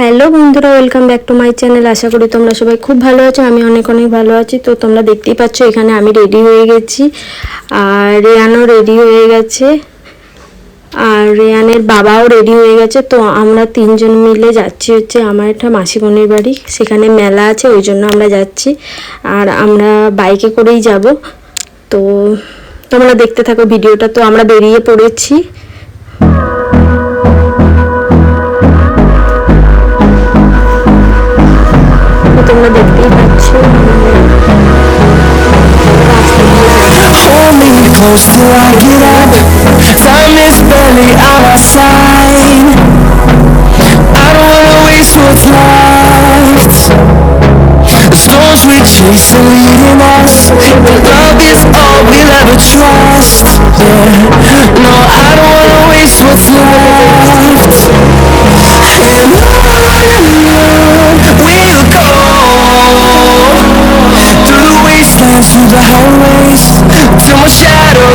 Hello বন্ধুরা, welcome back to my channel. আশা করি তোমরা সবাই খুব ভালো আছো, আমি অনেক অনেক ভালো আছি। তো তোমরা দেখতেই পাচ্ছ, এখানে আমি রেডি হয়ে গেছি। আর রেয়ানও রেডি হয়ে গেছে। আর রেয়ানের বাবাও রেডি হয়ে গেছে। তো আমরা তিনজন মিলে যাচ্ছি হচ্ছে আমার একটা মাসিমণির বাড়ি। সেখানে মেলা আছে, ওই জন্য আমরা যাচ্ছি। আর আমরা বাইকে করেই যাব। তো তোমরা দেখতে থাকো ভিডিওটা। তো আমরা বেরিয়ে পড়েছি। তোমরা দেখতেই পাচ্ছ Hold me close till I get up Time is barely on our side I don't wanna waste what's left The storms we chase are leading us But love is all we'll ever trust Yeah, no, I don't wanna waste what's left And on through the highways Till my shadow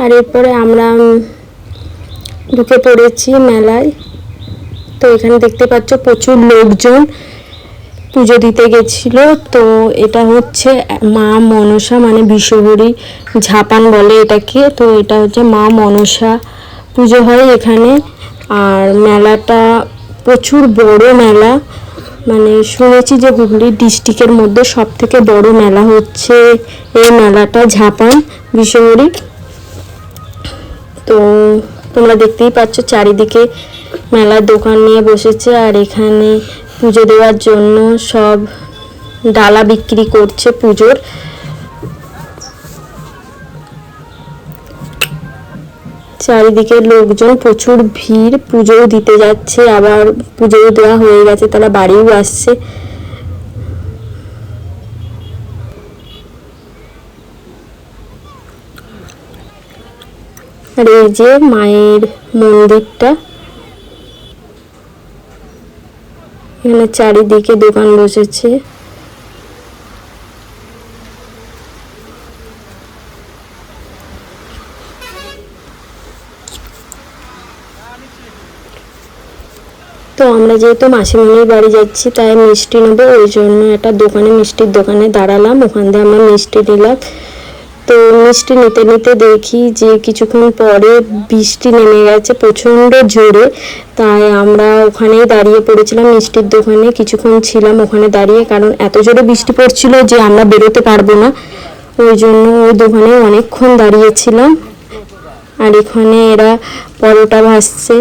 আর এরপরে আমরা ঢুকে পড়েছি মেলায়। তো এখানে দেখতে পাচ্ছ প্রচুর লোকজন পুজো দিতে গেছিল। তো এটা হচ্ছে মা মনসা মানে বিশ্বহরি ঝাপান বলে এটাকে। তো এটা হচ্ছে মা মনসা পুজো হয় এখানে। আর মেলাটা প্রচুর বড় মেলা। মানে শুনেছি যে হুগলি ডিস্ট্রিক্টের মধ্যে সব থেকে বড় মেলা হচ্ছে এই মেলাটা, ঝাপান বিশ্বহরি তো তোমরা দেখতেই পাচ্ছ চারিদিকে মেলার দোকান নিয়ে বসেছে আর এখানে পুজো দেওয়ার জন্য সব ডালা বিক্রি করছে পুজোর। চারিদিকে লোকজন, প্রচুর ভিড়, পুজোও দিতে যাচ্ছে, আবার পুজোও দেওয়া হয়ে গেছে, তারা বাড়িও আসছে। আর এই যে মায়ের মন্দিরটা। এখানে চারিদিকে দোকান বসেছে। তো আমরা যেহেতু মাসিমণির বাড়ি যাচ্ছি, তাই মিষ্টি নেব, ওই জন্য একটা দোকানে, মিষ্টির দোকানে দাঁড়ালাম। ওখান দিয়ে আমরা মিষ্টি নিলাম। তো মিষ্টি নিতে নিতে দেখি যে কিছুক্ষণ পরে বৃষ্টি নেমে গেছে প্রচণ্ড জোরে। তাই আমরা ওখানেই দাঁড়িয়ে পড়েছিলাম মিষ্টির দোকানে। কিছুক্ষণ ছিলাম ওখানে দাঁড়িয়ে, কারণ এত জোরে বৃষ্টি পড়ছিল যে আমরা বেরোতে পারব না। ওই জন্য ওই দোকানে অনেকক্ষণ দাঁড়িয়েছিলাম। আর এখানে এরা পরোটা ভাসছে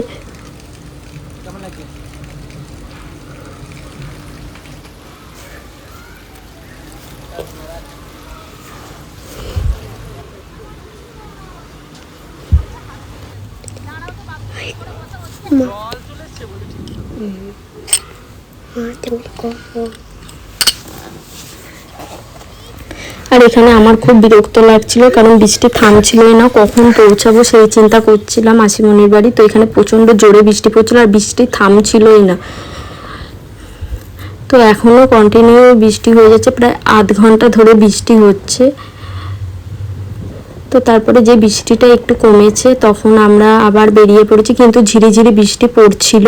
আর এখানে আমার খুব বিরক্ত লাগছিল, কারণ বৃষ্টি থামছিলই না, কখন পৌঁছাবো সেই চিন্তা করছিলাম মাসিমণির বাড়ি। তো এখানে প্রচণ্ড জোরে বৃষ্টি পড়ছিল আর বৃষ্টি থামছিলই না। তো এখনও কন্টিনিউ বৃষ্টি হয়ে যাচ্ছে, প্রায় আধ ঘণ্টা ধরে বৃষ্টি হচ্ছে। তো তারপরে যে বৃষ্টিটা একটু কমেছে, তখন আমরা আবার বেরিয়ে পড়েছি, কিন্তু ঝিরিঝিরি বৃষ্টি পড়ছিল।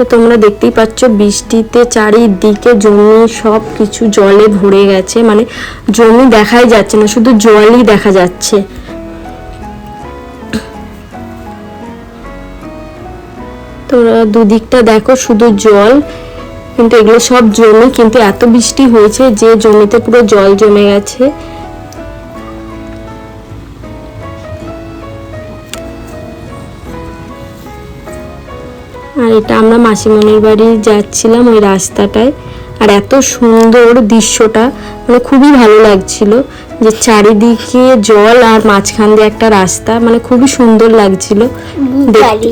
তো তোমরা দেখতেই পাচ্ছ, বৃষ্টিতে চারিদিকে জমি সব কিছু জলে ভরে গেছে। মানে জমি দেখাই যাচ্ছে না, শুধু জলই দেখা যাচ্ছে। তোমরা দুদিকটা দেখো, শুধু জল, কিন্তু এগুলো সব জমি, কিন্তু এত বৃষ্টি হয়েছে যে জমিতে পুরো জল জমে গেছে। আর এটা আমরা মাসিমণির বাড়ি যাচ্ছিলাম ওই রাস্তাটায়। আর এত সুন্দর দৃশ্যটা মানে খুবই ভালো লাগছিল যে চারিদিকে জল আর মাঝখান দিয়ে একটা রাস্তা মানে খুবই সুন্দর লাগছিল। দেখতে।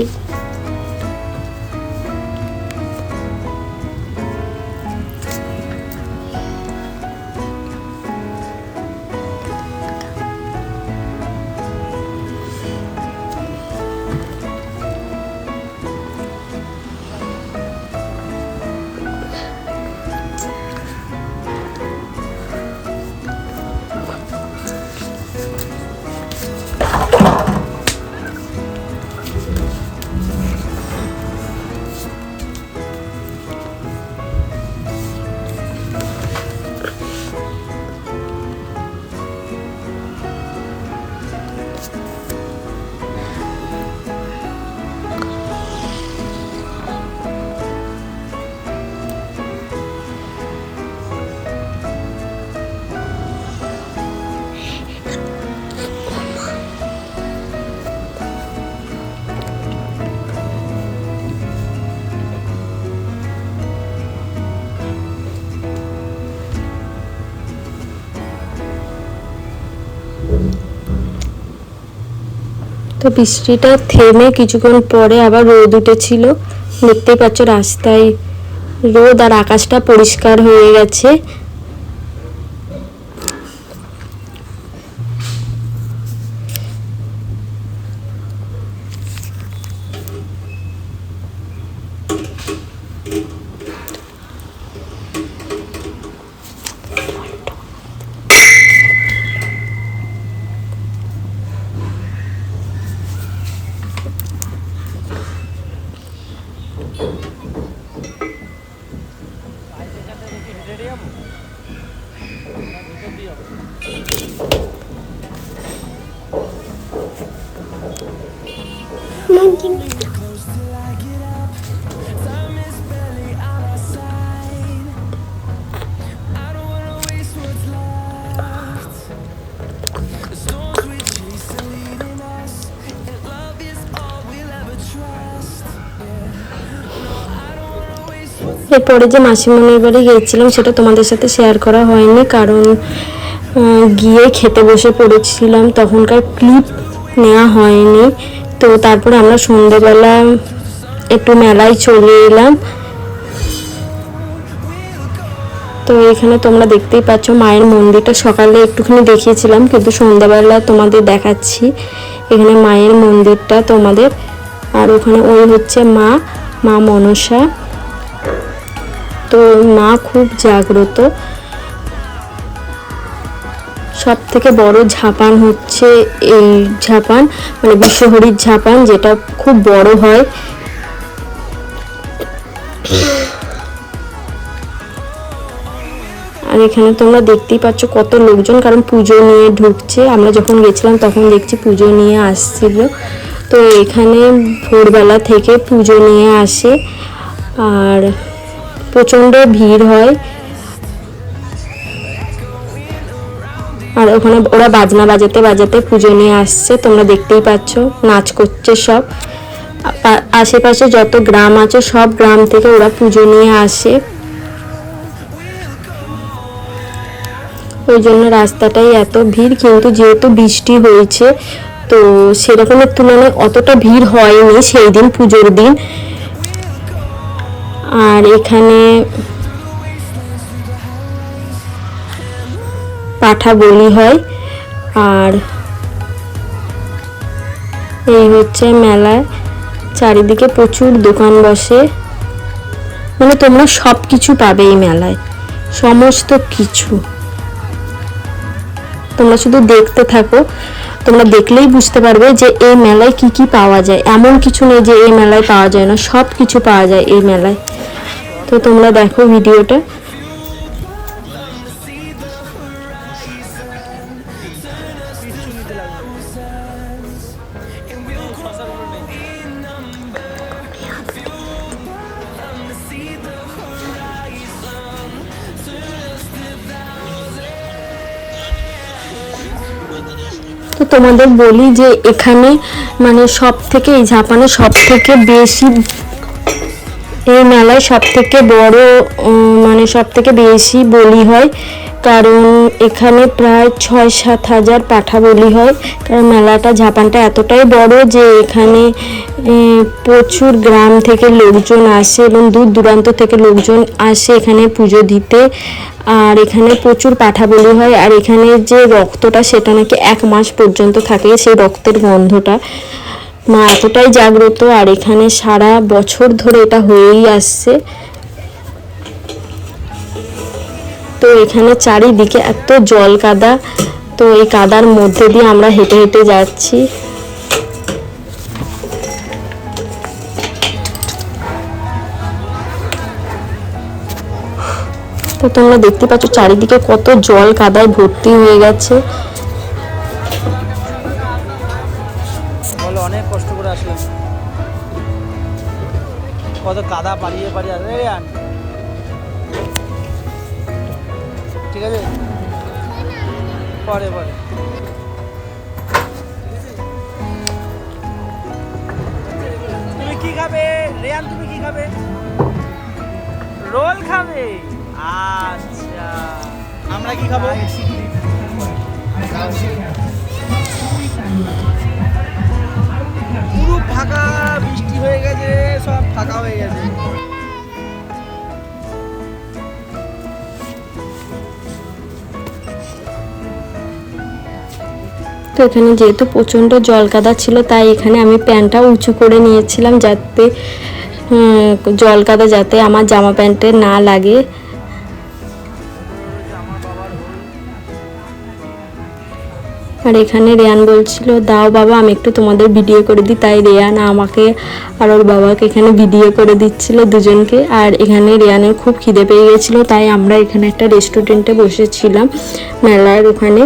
তো বৃষ্টিটা থেমে কিছুক্ষণ পরে আবার রোদ উঠেছিল। দেখতেই পাচ্ছ রাস্তায় রোদ আর আকাশটা পরিষ্কার হয়ে গেছে। এরপরে যে মাসিমণির বাড়ি গিয়েছিলাম, সেটা তোমাদের সাথে শেয়ার করা হয়নি। কারণ গিয়ে খেতে বসে পড়েছিলাম, তখনকার ক্লিপ নেওয়া হয়নি। তো তারপরে আমরা সন্ধেবেলা একটু মেলায় চলে এলাম। তো এখানে তোমরা দেখতেই পাচ্ছ, মায়ের মন্দিরটা সকালে একটুখানি দেখিয়েছিলাম, কিন্তু সন্ধ্যাবেলা তোমাদের দেখাচ্ছি। এখানে মায়ের মন্দিরটা তোমাদের। আর ওখানে ওই হচ্ছে মা মা মনসা। তো মা খুব জাগ্রত। সব থেকে বড় ঝাপান হচ্ছে এই ঝাপান মানে বিশ্বহরির ঝাপান, যেটা খুব বড় হয়। আর এখানে তোমরা দেখতেই পাচ্ছ কত লোকজন, কারণ পুজো নিয়ে ঢুকছে। আমরা যখন গেছিলাম তখন দেখছি পুজো নিয়ে আসছিল। তো এখানে ভোরবেলা থেকে পুজো নিয়ে আসে। আর প্রচণ্ড ভিড় হয়। আর ওখানে ওরা বাজনা বাজাতে বাজাতে পুজো নিয়ে আসছে, তোমরা দেখতেই পাচ্ছ, নাচ করছে সব। আশেপাশে যত গ্রাম আছে, সব গ্রাম থেকে ওরা পুজো নিয়ে আসে। ওই জন্য রাস্তাটাই এত ভিড়, কিন্তু যেহেতু বৃষ্টি হয়েছে, তো সেরকমের তুলনায় অতটা ভিড় হয়নি সেই দিন পুজোর দিন। আর এখানে পাঠা বলি হয়। আর এই হচ্ছে মেলায় চারিদিকে প্রচুর দোকান বসে। মানে তোমরা সব কিছু পাবে এই মেলায়, সমস্ত কিছু। তোমরা শুধু দেখতে থাকো, তোমরা দেখলেই বুঝতে পারবে যে এই মেলায় কি কি পাওয়া যায়। এমন কিছু নেই যে এই মেলায় পাওয়া যায় না সব কিছু পাওয়া যায় এই মেলায়। তো তোমরা দেখো ভিডিওটা। তো তোমাদের বলি যে এখানে মানে সব থেকে এই জাপানে সব থেকে বেশি এই মেলায় সব থেকে বড় মানে সব থেকে বেশি বলি হয়, কারণ এখানে প্রায় ছয় সাত হাজার পাঠা বলি হয়। কারণ মেলাটা জাপানটা এতটাই বড় যে এখানে প্রচুর গ্রাম থেকে লোকজন আসে এবং দূর দূরান্ত থেকে লোকজন আসে এখানে পুজো দিতে। আর এখানে প্রচুর পাঠা বলি হয়। আর এখানে যে রক্তটা সেটা নাকি এক মাস পর্যন্ত থাকে, সেই রক্তের গন্ধটা। মা, এতটাই জাগ্রত আর এখানে সারা বছর ধরে এটা হয়েই আসছে। তো এখানে চারিদিকে এত জল কাদা, তো এই কাদার মধ্যে দিয়ে আমরা হেঁটে হেঁটে যাচ্ছি। তো তোমরা দেখতে পাচ্ছ চারিদিকে কত জল কাদায় ভর্তি হয়ে গেছে। অনেক কষ্ট করে আসলাম। কত কাদা পালিয়ে পালিয়ে আসে আন। ঠিক আছে? পরে পরে। তুমি কি খাবে? রেয়ান, তুমি কি খাবে? রোল খাবে? আচ্ছা। আমরা কি খাব? ফাঁকা বৃষ্টি হয়ে গেছে সব ফাঁকা হয়ে গেছে। তো এখানে যেহেতু প্রচণ্ড জল কাদা ছিল তাই এখানে আমি প্যান্টটা উঁচু করে নিয়েছিলাম যাতে উম, জল কাদা যাতে আমার জামা প্যান্টে না লাগে। আর এখানে রেয়ান বলছিল, দাও বাবা, আমি একটু তোমাদের ভিডিও করে দিই। তাই রেয়ান আমাকে আর ওর বাবাকে এখানে ভিডিও করে দিচ্ছিল দুজনকে। আর এখানে রেয়ানের খুব খিদে পেয়ে গেছিল, তাই আমরা এখানে একটা রেস্টুরেন্টে বসেছিলাম মেলার ওখানে।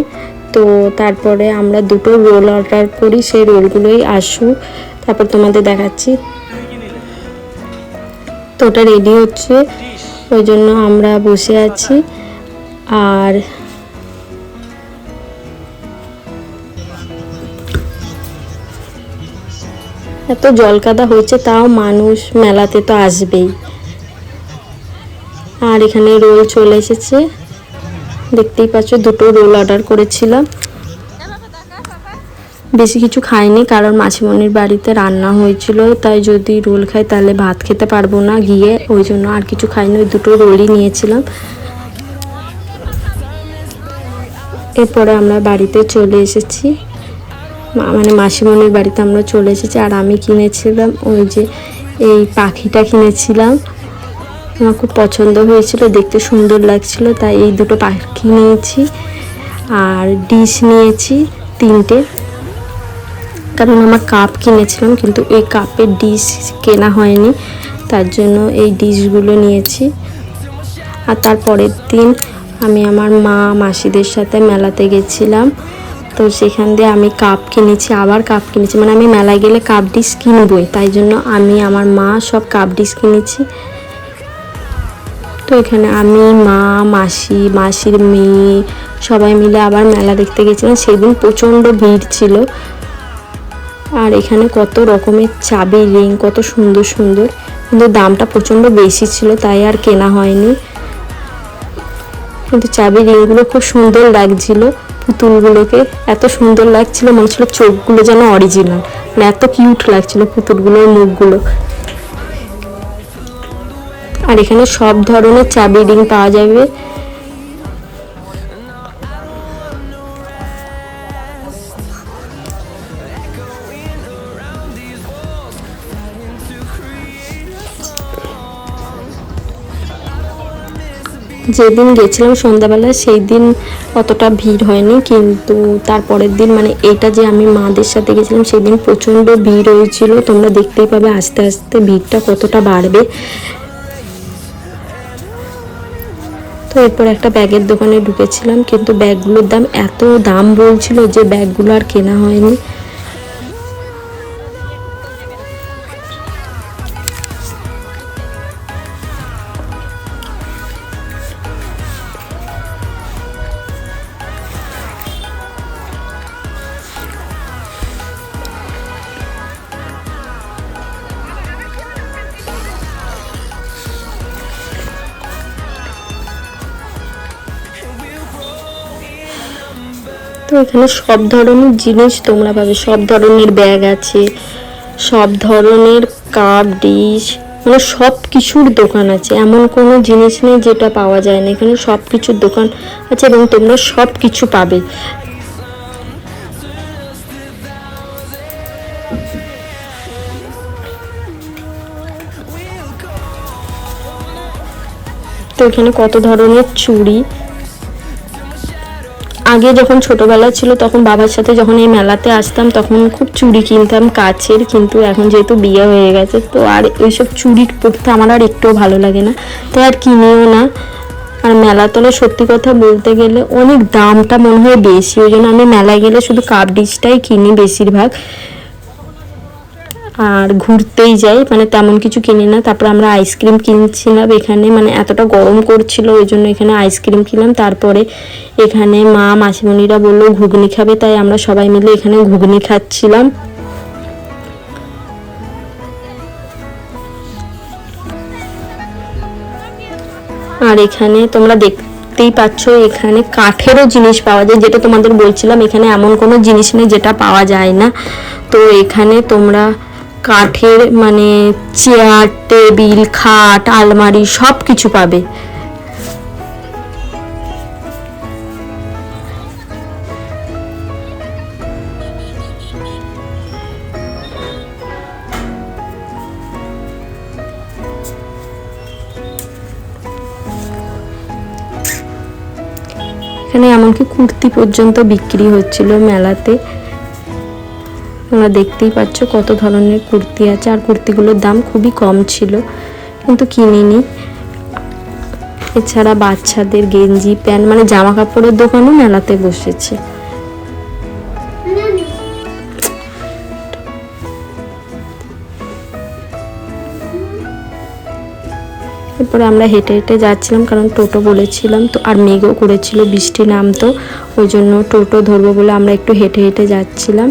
তো তারপরে আমরা দুটো রোল অর্ডার করি, সেই রোলগুলোই আসুক তারপর তোমাদের দেখাচ্ছি। তো ওটা রেডি হচ্ছে, ওই জন্য আমরা বসে আছি। আর এত জল কাদা হয়েছে, তাও মানুষ মেলাতে তো আসবেই। আর এখানে রোল চলে এসেছে। দেখতেই পাচ্ছ, দুটো রোল অর্ডার করেছিলাম। বেশি কিছু খাইনি, কারণ মাসিমণির বাড়িতে রান্না হয়েছিল, তাই যদি রোল খাই তাহলে ভাত খেতে পারব না গিয়ে, ওই জন্য আর কিছু খাইনি, ওই দুটো রোলই নিয়েছিলাম। এরপরে আমরা বাড়িতে চলে এসেছি। মানে মাসিমণির বাড়িতে আমরা চলে এসেছি আর আমি কিনেছিলাম ওই যে এই পাখিটা কিনেছিলাম। আমার খুব পছন্দ হয়েছিল, দেখতে সুন্দর লাগছিল, তাই এই দুটো পাখি নিয়েছি আর ডিশ নিয়েছি তিনটে। কারণ আমার কাপ কিনেছিলাম, কিন্তু এই কাপের ডিশ কেনা হয়নি, তার জন্য এই ডিশগুলো নিয়েছি। আর তারপরের দিন আমি আমার মা, মাসিদের সাথে মেলাতে গেছিলাম। তো সেখান দিয়ে আমি কাপ কিনেছি, আবার কাপ কিনেছি। মানে আমি মেলায় গেলে কাপ ডিশ কিনবই, তাই জন্য আমি আমার মা সব কাপ ডিশ কিনেছি। তো এখানে আমি, মা, মাসি, মাসির মেয়ে, সবাই মিলে আবার মেলা দেখতে গেছিলাম। সেদিন প্রচণ্ড ভিড় ছিল। আর এখানে কত রকমের চাবি, রিং, কত সুন্দর সুন্দর। কিন্তু দামটা প্রচণ্ড বেশি ছিল, তাই আর কেনা হয়নি। কিন্তু চাবি, রিংগুলো খুব সুন্দর লাগছিল। পুতুলগুলোকে এত সুন্দর লাগছিল, মনে হচ্ছিল চোখগুলো যেন অরিজিনাল মানে এত কিউট লাগছিল পুতুলগুলোর মুখগুলো। আর এখানে সব ধরনের চাবি রিং পাওয়া যাবে। যেদিন গেছিলাম সন্ধ্যাবেলা সেই দিন অতটা ভিড় হয়নি। কিন্তু তারপরের দিন মানে এটা যে আমি মাদের সাথে গেছিলাম সেই দিন প্রচণ্ড ভিড় হয়েছিল। তোমরা দেখতেই পাবে আস্তে আস্তে ভিড়টা কতটা বাড়বে। তো এরপর একটা ব্যাগের দোকানে ঢুকেছিলাম, কিন্তু ব্যাগগুলোর দাম এত দাম বলছিল যে ব্যাগগুলো আর কেনা হয়নি। তো এখানে সব ধরনের জিনিস তোমরা পাবে। সব ধরনের ব্যাগ আছে, সব ধরনের কাপ, ডিশ মানে সব কিছুর দোকান আছে। এমন কোনো জিনিস নেই যেটা পাওয়া যায় না। এখানে সব কিছুর দোকান আছে এবং তোমরা সব কিছু পাবে। তো এখানে কত ধরনের চুড়ি আগে যখন ছোটবেলা ছিল, তখন বাবার সাথে যখন এই মেলাতে আসতাম, তখন খুব চুড়ি কিনতাম কাছের কিন্তু এখন যেহেতু বিয়ে হয়ে গেছে, তো আর এইসব চুড়ি পরতে আমার আর একটুও ভালো লাগে না। তাই আর কিনেও না। আর মেলা তোলা সত্যি কথা বলতে গেলে অনেক দামটা মনে হয় বেশি, ওই জন্য আমি মেলায় গেলে শুধু কাপ ডিশটাই কিনি বেশিরভাগ। আর ঘুরতেই যাই মানে তেমন কিছু কিনি না। তারপর আমরা আইসক্রিম কিনছিলাম এখানে মানে এতটা গরম করছিল, ওই জন্য এখানে আইসক্রিম কিনলাম। তারপরে এখানে মা মাসিমণিরা বলল, ঘুগনি খাবে? তাই আমরা সবাই মিলে এখানে ঘুগনি খাচ্ছিলাম। আর এখানে তোমরা দেখতেই পাচ্ছ, এখানে কাঠেরও জিনিস পাওয়া যায়, যেটা তোমাদের বলছিলাম, এখানে এমন কোনো জিনিস নেই যেটা পাওয়া যায় না। তো এখানে তোমরা কাঠের মানে চেয়ার টেবিল খাট, আলমারি সব কিছু পাবে। এখানে এমনকি কুর্তি পর্যন্ত বিক্রি হচ্ছিল মেলাতে। তোমরা দেখতেই পাচ্ছ কত ধরনের কুর্তি আছে। আর কুর্তিগুলোর দাম খুবই কম ছিল, কিন্তু কিনিনি। এছাড়া বাচ্চাদের গেঞ্জি, প্যান্ট মানে জামা কাপড়ের দোকানও মেলাতে বসেছে। এরপরে আমরা হেঁটে হেঁটে যাচ্ছিলাম, কারণ টোটো বলেছিলাম তো, আর মেঘও করেছিল, বৃষ্টি নামতো, ওই জন্য টোটো ধরবো বলে আমরা একটু হেঁটে হেঁটে যাচ্ছিলাম।